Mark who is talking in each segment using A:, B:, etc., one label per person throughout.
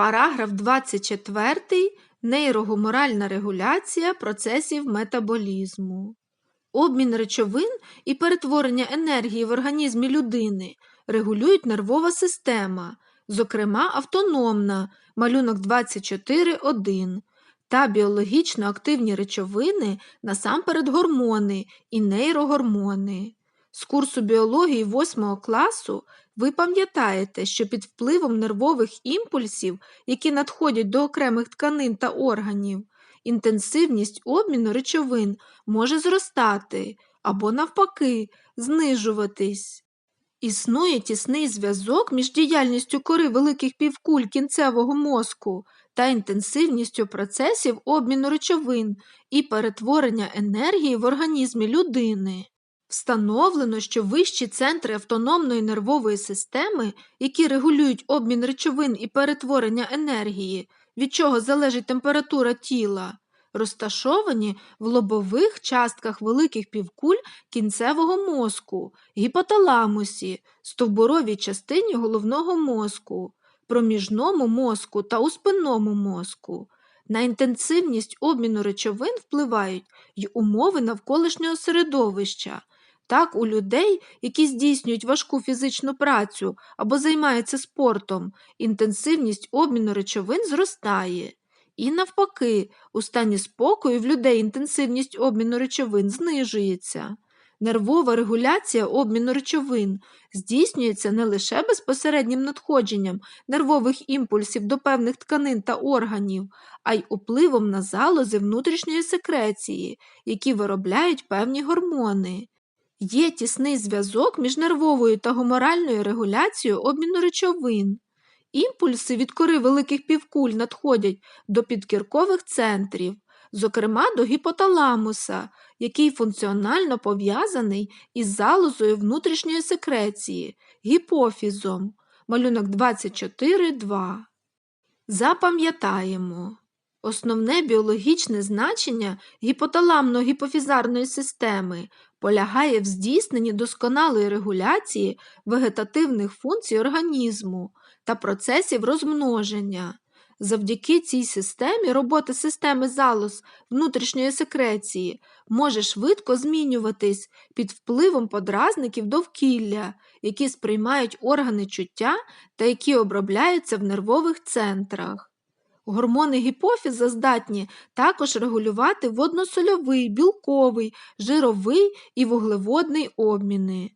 A: Параграф 24. Нейрогуморальна регуляція процесів метаболізму. Обмін речовин і перетворення енергії в організмі людини регулюють нервова система, зокрема автономна, малюнок 24.1, та біологічно активні речовини, насамперед гормони і нейрогормони. З курсу біології 8 класу ви пам'ятаєте, що під впливом нервових імпульсів, які надходять до окремих тканин та органів, інтенсивність обміну речовин може зростати або, навпаки, знижуватись. Існує тісний зв'язок між діяльністю кори великих півкуль кінцевого мозку та інтенсивністю процесів обміну речовин і перетворення енергії в організмі людини. Встановлено, що вищі центри автономної нервової системи, які регулюють обмін речовин і перетворення енергії, від чого залежить температура тіла, розташовані в лобових частках великих півкуль кінцевого мозку, гіпоталамусі, стовбуровій частині головного мозку, проміжному мозку та у спинному мозку. На інтенсивність обміну речовин впливають й умови навколишнього середовища. Так, у людей, які здійснюють важку фізичну працю або займаються спортом, інтенсивність обміну речовин зростає. І навпаки, у стані спокою в людей інтенсивність обміну речовин знижується. Нервова регуляція обміну речовин здійснюється не лише безпосереднім надходженням нервових імпульсів до певних тканин та органів, а й впливом на залози внутрішньої секреції, які виробляють певні гормони. Є тісний зв'язок між нервовою та гуморальною регуляцією обміну речовин. Імпульси від кори великих півкуль надходять до підкіркових центрів, зокрема до гіпоталамуса, який функціонально пов'язаний із залозою внутрішньої секреції, гіпофізом, малюнок 24.2. Запам'ятаємо. Основне біологічне значення гіпоталамно-гіпофізарної системи полягає в здійсненні досконалої регуляції вегетативних функцій організму та процесів розмноження. Завдяки цій системі робота системи залоз внутрішньої секреції може швидко змінюватись під впливом подразників довкілля, які сприймають органи чуття та які обробляються в нервових центрах. Гормони гіпофіза здатні також регулювати водносольовий, білковий, жировий і вуглеводний обміни.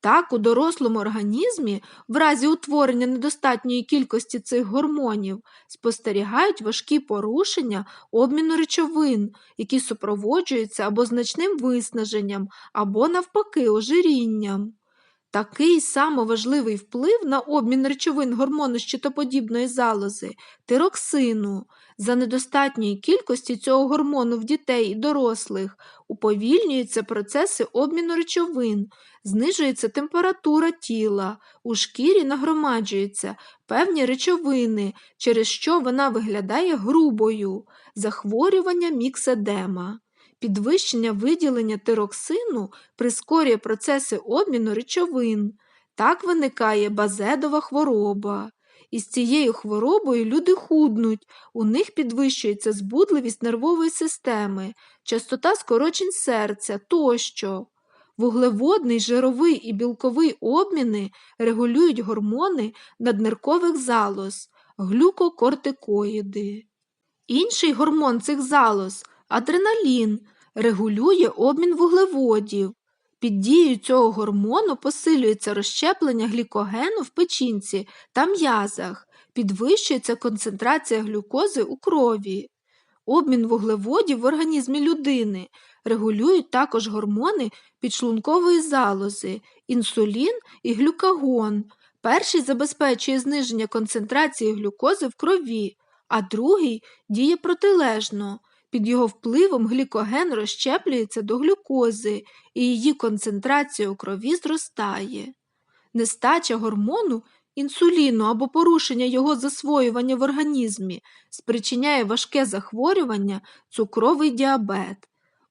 A: Так, у дорослому організмі, в разі утворення недостатньої кількості цих гормонів, спостерігають важкі порушення обміну речовин, які супроводжуються або значним виснаженням, або, навпаки, ожирінням. Такий самоважливий вплив на обмін речовин гормону щитоподібної залози, тироксину, за недостатньої кількості цього гормону в дітей і дорослих, уповільнюються процеси обміну речовин, знижується температура тіла, у шкірі нагромаджуються певні речовини, через що вона виглядає грубою, захворювання мікседема. Підвищення виділення тироксину прискорює процеси обміну речовин. Так виникає базедова хвороба. Із цією хворобою люди худнуть, у них підвищується збудливість нервової системи, частота скорочень серця тощо. Вуглеводний, жировий і білковий обміни регулюють гормони надниркових залоз, глюкокортикоїди. Інший гормон цих залоз Адреналін регулює обмін вуглеводів. Під дією цього гормону посилюється розщеплення глікогену в печінці та м'язах, підвищується концентрація глюкози у крові. Обмін вуглеводів в організмі людини регулюють також гормони підшлункової залози, інсулін і глюкагон. Перший забезпечує зниження концентрації глюкози в крові, а другий діє протилежно. Під його впливом глікоген розщеплюється до глюкози і її концентрація у крові зростає. Нестача гормону інсуліну або порушення його засвоювання в організмі спричиняє важке захворювання цукровий діабет.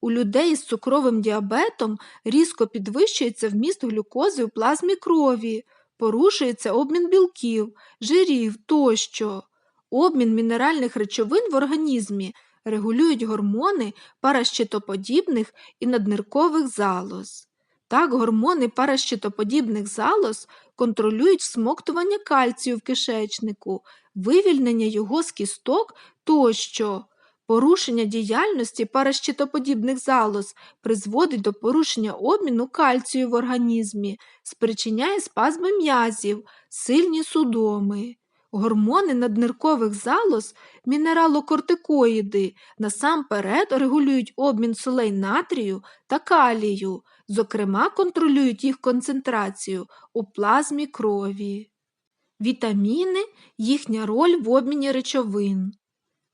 A: У людей з цукровим діабетом різко підвищується вміст глюкози у плазмі крові, порушується обмін білків, жирів тощо. Обмін мінеральних речовин в організмі регулюють гормони паращитоподібних і надниркових залоз. Так, гормони паращитоподібних залоз контролюють всмоктування кальцію в кишечнику, вивільнення його з кісток тощо. Порушення діяльності паращитоподібних залоз призводить до порушення обміну кальцію в організмі, спричиняє спазми м'язів, сильні судоми. Гормони надниркових залоз, мінералокортикоїди насамперед регулюють обмін солей натрію та калію, зокрема контролюють їх концентрацію у плазмі крові. Вітаміни їхня роль в обміні речовин.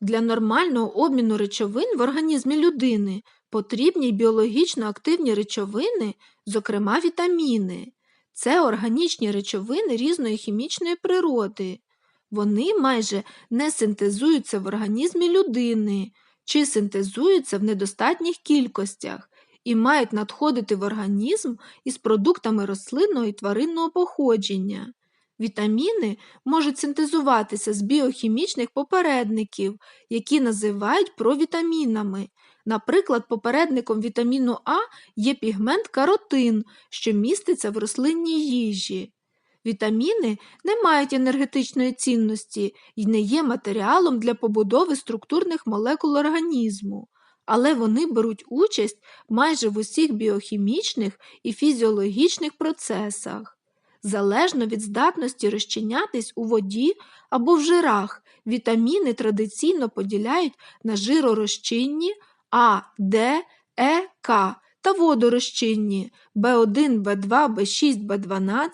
A: Для нормального обміну речовин в організмі людини потрібні біологічно активні речовини, зокрема вітаміни. Це органічні речовини різної хімічної природи. Вони майже не синтезуються в організмі людини чи синтезуються в недостатніх кількостях і мають надходити в організм із продуктами рослинного і тваринного походження. Вітаміни можуть синтезуватися з біохімічних попередників, які називають провітамінами. Наприклад, попередником вітаміну А є пігмент каротин, що міститься в рослинній їжі. Вітаміни не мають енергетичної цінності і не є матеріалом для побудови структурних молекул організму, але вони беруть участь майже в усіх біохімічних і фізіологічних процесах. Залежно від здатності розчинятись у воді або в жирах, вітаміни традиційно поділяють на жиророзчинні А, Д, Е, К та водорозчинні В1, В2, В6, В12,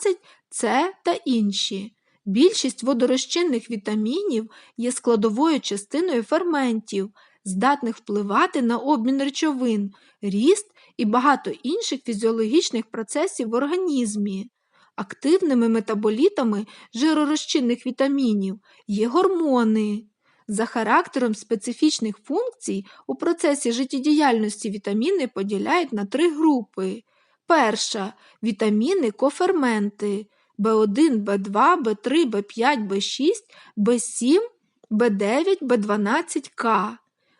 A: С та інші. Більшість водорозчинних вітамінів є складовою частиною ферментів, здатних впливати на обмін речовин, ріст і багато інших фізіологічних процесів в організмі. Активними метаболітами жиророзчинних вітамінів є гормони. За характером специфічних функцій у процесі життєдіяльності вітаміни поділяють на три групи. Перша вітаміни коферменти В1, В2, В3, В5, В6, В7, В9, В12К.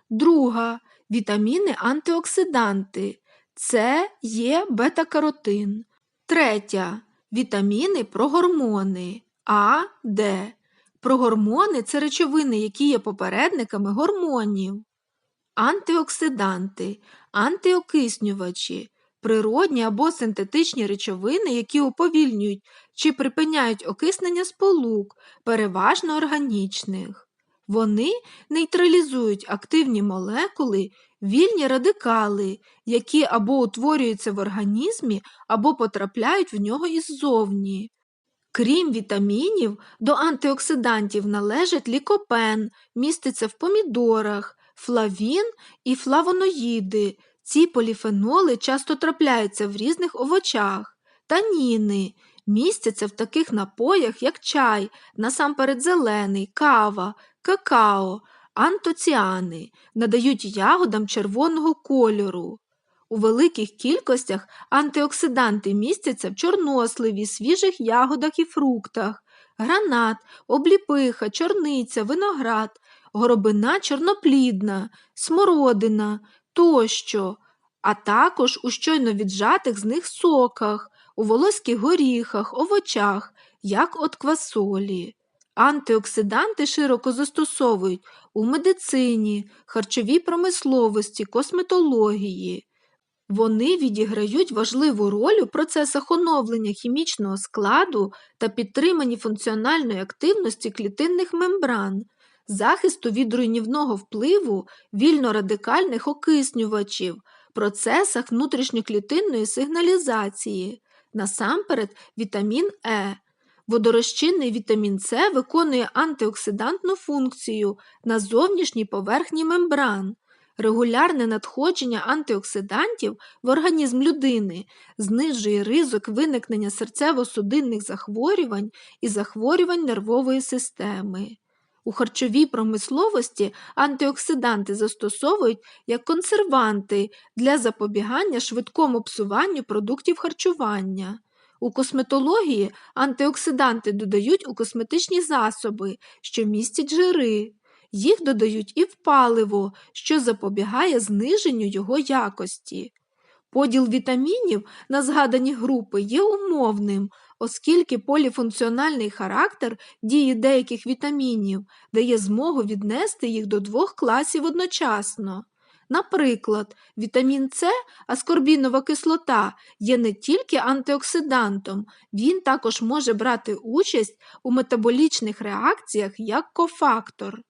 A: Друга вітаміни антиоксиданти С, Є, бета-каротин. Третя Вітаміни прогормони А, Д. Прогормони це речовини, які є попередниками гормонів. Антиоксиданти, антиокиснювачі, природні або синтетичні речовини, які уповільнюють чи припиняють окиснення сполук, переважно органічних. Вони нейтралізують активні молекули, вільні радикали, які або утворюються в організмі, або потрапляють в нього іззовні. Крім вітамінів, до антиоксидантів належать лікопен, міститься в помідорах, флавін і флавоноїди. Ці поліфеноли часто трапляються в різних овочах, таніни, містяться в таких напоях, як чай, насамперед зелений, кава, какао, антоціани, надають ягодам червоного кольору. У великих кількостях антиоксиданти містяться в чорносливі, свіжих ягодах і фруктах, гранат, обліпиха, чорниця, виноград, горобина чорноплідна, смородина тощо, а також у щойно віджатих з них соках, у волоських горіхах, овочах, як от квасолі. Антиоксиданти широко застосовують у медицині, харчовій промисловості, косметології. Вони відіграють важливу роль у процесах оновлення хімічного складу та підтриманні функціональної активності клітинних мембран, захисту від руйнівного впливу вільнорадикальних окиснювачів, процесах внутрішньоклітинної сигналізації, насамперед вітамін Е. Водорозчинний вітамін С виконує антиоксидантну функцію на зовнішній поверхні мембран. Регулярне надходження антиоксидантів в організм людини знижує ризик виникнення серцево-судинних захворювань і захворювань нервової системи. У харчовій промисловості антиоксиданти застосовують як консерванти для запобігання швидкому псуванню продуктів харчування. У косметології антиоксиданти додають у косметичні засоби, що містять жири. Їх додають і в паливо, що запобігає зниженню його якості. Поділ вітамінів на згадані групи є умовним, оскільки поліфункціональний характер дії деяких вітамінів дає змогу віднести їх до двох класів одночасно. Наприклад, вітамін С, аскорбінова кислота, є не тільки антиоксидантом, він також може брати участь у метаболічних реакціях як кофактор.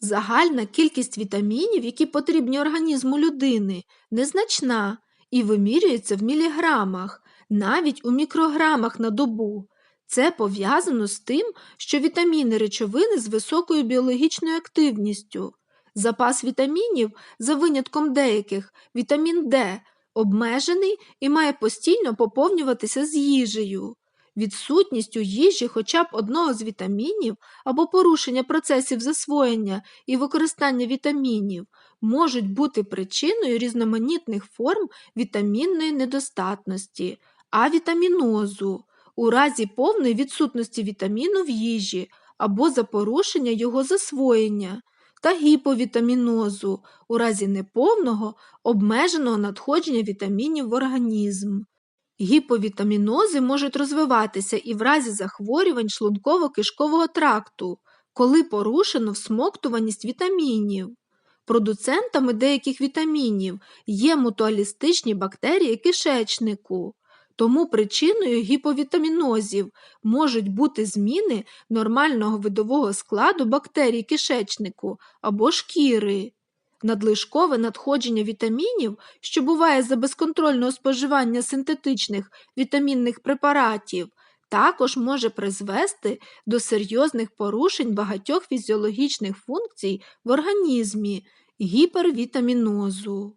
A: Загальна кількість вітамінів, які потрібні організму людини, незначна і вимірюється в міліграмах, навіть у мікрограмах на добу. Це пов'язано з тим, що вітаміни речовини з високою біологічною активністю. Запас вітамінів, за винятком деяких, вітамін Д, обмежений і має постійно поповнюватися з їжею. Відсутність у їжі хоча б одного з вітамінів або порушення процесів засвоєння і використання вітамінів можуть бути причиною різноманітних форм вітамінної недостатності, авітамінозу, у разі повної відсутності вітаміну в їжі або за порушення його засвоєння, та гіповітамінозу у разі неповного обмеженого надходження вітамінів в організм. Гіповітамінози можуть розвиватися і в разі захворювань шлунково-кишкового тракту, коли порушено всмоктуваність вітамінів. Продуцентами деяких вітамінів є мутуалістичні бактерії кишечнику, тому причиною гіповітамінозів можуть бути зміни нормального видового складу бактерій кишечнику або шкіри. Надлишкове надходження вітамінів, що буває за безконтрольного споживання синтетичних вітамінних препаратів, також може призвести до серйозних порушень багатьох фізіологічних функцій в організмі гіпервітамінозу.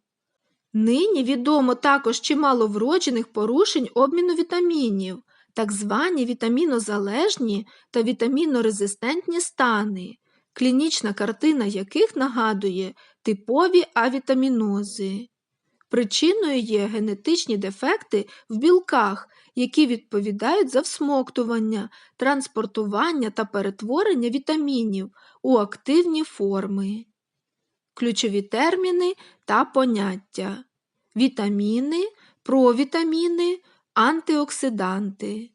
A: Нині відомо також чимало вроджених порушень обміну вітамінів, так звані вітамінозалежні та вітамінорезистентні стани, клінічна картина яких нагадує типові авітамінози. Причиною є генетичні дефекти в білках, які відповідають за всмоктування, транспортування та перетворення вітамінів у активні форми. Ключові терміни та поняття вітаміни, провітаміни, антиоксиданти.